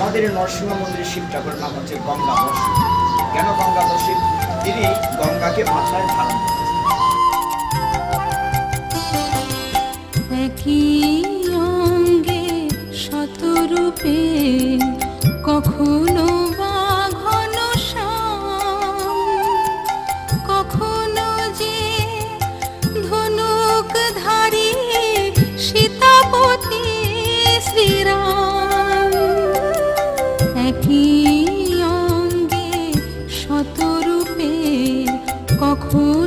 আমাদের নরসিংহ মন্দিরের শিব ঠাকুরের নাম হচ্ছে গঙ্গা শিব কেন গঙ্গা শিব তিনি গঙ্গাকে মাথায় ধারণ করেন। কখনো 我哭。